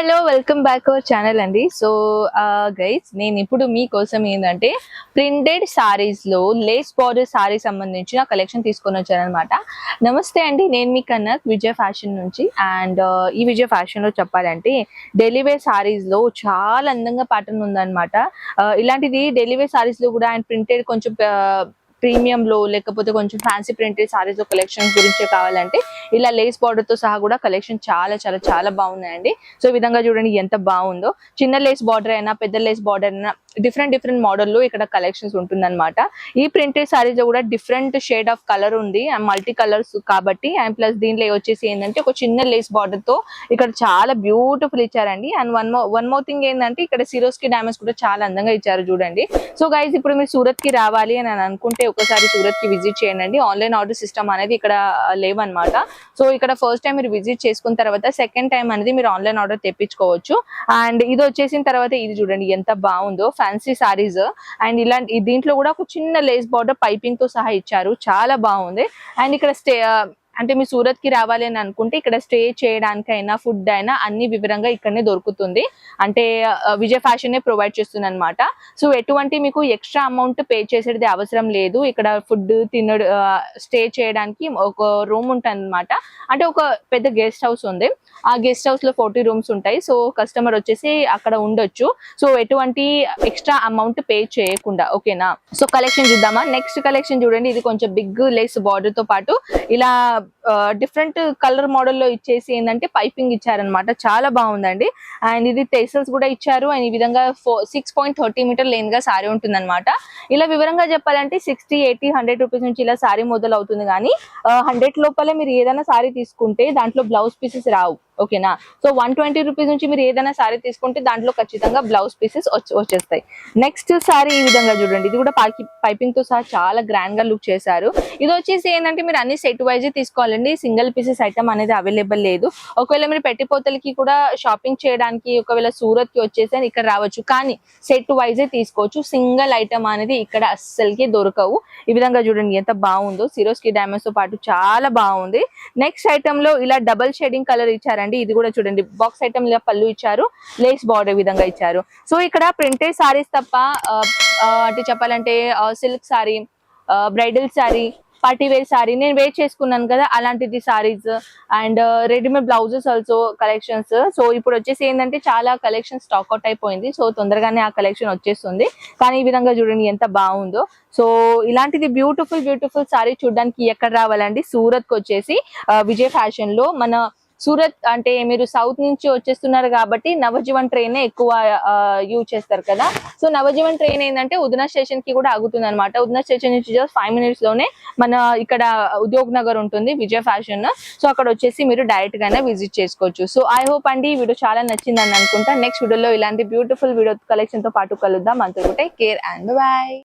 Hello welcome back our channel అండి. So guys నేను ఇప్పుడు మీకోసం ఏంటంటే ప్రింటెడ్ సారీస్లో లేస్ బార్డర్ సారీ సంబంధించిన కలెక్షన్ తీసుకొని వచ్చాను అనమాట నమస్తే అండి నేను మీ కన్నక్ విజయ ఫ్యాషన్ నుంచి. అండ్ ఈ విజయ ఫ్యాషన్లో చెప్పాలంటే డెలివేర్ సారీస్లో చాలా అందంగా ప్యాటర్న్ ఉందన్నమాట. ఇలాంటిది డెలివరీ సారీస్లో కూడా అండ్ ప్రింటెడ్ కొంచెం ప్రీమియం లో లేకపోతే కొంచెం ఫ్యాన్సీ ప్రింటెడ్ సారీస్లో కలెక్షన్ గురించే కావాలంటే ఇలా లేస్ బార్డర్తో సహా కూడా కలెక్షన్ చాలా చాలా చాలా బాగున్నాయండి. సో ఈ విధంగా చూడండి ఎంత బాగుందో. చిన్న లేస్ బార్డర్ అయినా పెద్ద లేస్ బార్డర్ అయినా డిఫరెంట్ డిఫరెంట్ మోడల్లో ఇక్కడ కలెక్షన్స్ ఉంటుందన్నమాట. ఈ ప్రింటెడ్ సారీస్లో కూడా డిఫరెంట్ షేడ్ ఆఫ్ కలర్ ఉంది. అండ్ మల్టీ కలర్స్ కాబట్టి అండ్ ప్లస్ దీంట్లో వచ్చేసి ఏంటంటే ఒక చిన్న లేస్ బార్డర్తో ఇక్కడ చాలా బ్యూటిఫుల్ ఇచ్చారండి. అండ్ వన్ మో వన్ మోర్ థింగ్ ఏంటంటే ఇక్కడ సిరోస్కి డామేజ్ కూడా చాలా అందంగా ఇచ్చారు చూడండి. సో గైస్ ఇప్పుడు మీరు సూరత్కి రావాలి అని అనుకుంటే ఒకసారి సూరత్కి విజిట్ చేయండి. ఆన్లైన్ ఆర్డర్ సిస్టమ్ అనేది ఇక్కడ లేవన్నమాట. సో ఇక్కడ ఫస్ట్ టైం మీరు విజిట్ చేసుకున్న తర్వాత సెకండ్ టైం అనేది మీరు ఆన్లైన్ ఆర్డర్ తెప్పించుకోవచ్చు. అండ్ ఇది వచ్చేసిన తర్వాత ఇది చూడండి ఎంత బాగుందో ఫ్యాన్సీ సారీస్. అండ్ ఇలాంటి దీంట్లో కూడా ఒక చిన్న లేస్ బార్డర్ పైపింగ్తో సహా ఇచ్చారు. చాలా బాగుంది. అండ్ ఇక్కడ స్టే అంటే మీ సూరత్కి రావాలి అని అనుకుంటే ఇక్కడ స్టే చేయడానికైనా ఫుడ్ అయినా అన్ని వివరంగా ఇక్కడనే దొరుకుతుంది. అంటే విజయ విజయ్ ఫ్యాషన్ ప్రొవైడ్ చేస్తుంది అనమాట సో ఎటువంటి మీకు ఎక్స్ట్రా అమౌంట్ పే చేసేది అవసరం లేదు. ఇక్కడ ఫుడ్ తినడు స్టే చేయడానికి ఒక రూమ్ ఉంటుంది అనమాట అంటే ఒక పెద్ద గెస్ట్ హౌస్ ఉంది. ఆ గెస్ట్ హౌస్లో ఫోర్టీ రూమ్స్ ఉంటాయి. సో కస్టమర్ వచ్చేసి అక్కడ ఉండొచ్చు. సో ఎటువంటి ఎక్స్ట్రా అమౌంట్ పే చేయకుండా ఓకేనా? సో కలెక్షన్ చూద్దామా? నెక్స్ట్ కలెక్షన్ చూడండి. ఇది కొంచెం బిగ్ లెస్ బార్డర్తో పాటు ఇలా డిఫరెంట్ కలర్ మోడల్లో ఇచ్చేసి ఏంటంటే పైపింగ్ ఇచ్చారనమాట చాలా బాగుందండి. అండ్ ఇది టెసల్స్ కూడా ఇచ్చారు. అండ్ ఈ విధంగా సిక్స్ పాయింట్ థర్టీ మీటర్ లేన్గా సారీ ఉంటుందన్నమాట. ఇలా వివరంగా చెప్పాలంటే సిక్స్టీ ఎయిటీ హండ్రెడ్ రూపీస్ నుంచి ఇలా సారీ మొదలవుతుంది. కానీ హండ్రెడ్ లోపలే మీరు ఏదైనా సారీ తీసుకుంటే దాంట్లో బ్లౌజ్ పీసెస్ రావు. ఓకేనా? సో వన్ ట్వంటీ రూపీస్ నుంచి మీరు ఏదైనా సారీ తీసుకుంటే దాంట్లో ఖచ్చితంగా బ్లౌజ్ పీసెస్ వచ్చేస్తాయి. నెక్స్ట్ సారీ ఈ విధంగా చూడండి. ఇది కూడా పైపింగ్తో సహా చాలా గ్రాండ్గా లుక్ చేశారు. ఇది వచ్చేసి ఏంటంటే మీరు అన్ని సెట్ వైజ్ తీసుకోవాలండి. సింగిల్ పీసెస్ ఐటమ్ అనేది అవైలబుల్ లేదు. ఒకవేళ మీరు పెట్టిపోతలకి కూడా షాపింగ్ చేయడానికి ఒకవేళ సూరత్కి వచ్చేసి ఇక్కడ రావచ్చు. కానీ సెట్ వైజే తీసుకోవచ్చు. సింగిల్ ఐటమ్ అనేది ఇక్కడ అస్సలకి దొరకవు. ఈ విధంగా చూడండి ఎంత బాగుందో. సిరోస్కి తో పాటు చాలా బాగుంది. నెక్స్ట్ ఐటమ్లో ఇలా డబల్ షేడింగ్ కలర్ ఇచ్చారండి ఇది కూడా చూడండి. బాక్స్ ఐటమ్ ఇలా పళ్ళు ఇచ్చారు లేస్ బార్డర్ విధంగా ఇచ్చారు. సో ఇక్కడ ప్రింటెడ్ సారీస్ తప్ప అంటే చెప్పాలంటే silk sari bridal sari party wear sari నేను వేర్ చేసుకున్నాను కదా అలాంటిది saris and readymade blouses also collections so ఇప్పుడు వచ్చేసి ఏంటంటే చాలా కలెక్షన్ స్టాక్ అవుట్ అయిపోయింది. సో తొందరగానే ఆ కలెక్షన్ వచ్చేస్తుంది. కానీ ఈ విధంగా చూడండి ఎంత బాగుందో. సో ఇలాంటిది బ్యూటిఫుల్ బ్యూటిఫుల్ సారీ చూడడానికి ఎక్కడ రావాలండి? సూరత్కి వచ్చేసి విజయ్ ఫ్యాషన్లో మన సూరత్ అంటే మీరు సౌత్ నుంచి వచ్చేస్తున్నారు కాబట్టి నవజీవన్ ట్రైన్ ఎక్కువ యూజ్ చేస్తారు కదా. సో నవజీవన్ ట్రైన్ ఏంటంటే ఉదనా స్టేషన్కి కూడా ఆగుతుంది అనమాట ఉదనా స్టేషన్ నుంచి జస్ట్ ఫైవ్ మినిట్స్లోనే మన ఇక్కడ ఉద్యోగ్ నగర్ ఉంటుంది విజయ ఫ్యాషన్ సో అక్కడ వచ్చేసి మీరు డైరెక్ట్ గానే విజిట్ చేసుకోవచ్చు. సో ఐ హోప్ అండి ఈ వీడియో చాలా నచ్చిందని అనుకుంటా. నెక్స్ట్ వీడియోలో ఇలాంటి బ్యూటిఫుల్ వీడియో కలెక్షన్తో పాటు కలుద్దాం. అంతకుంటే కేర్ అండ్ బాయ్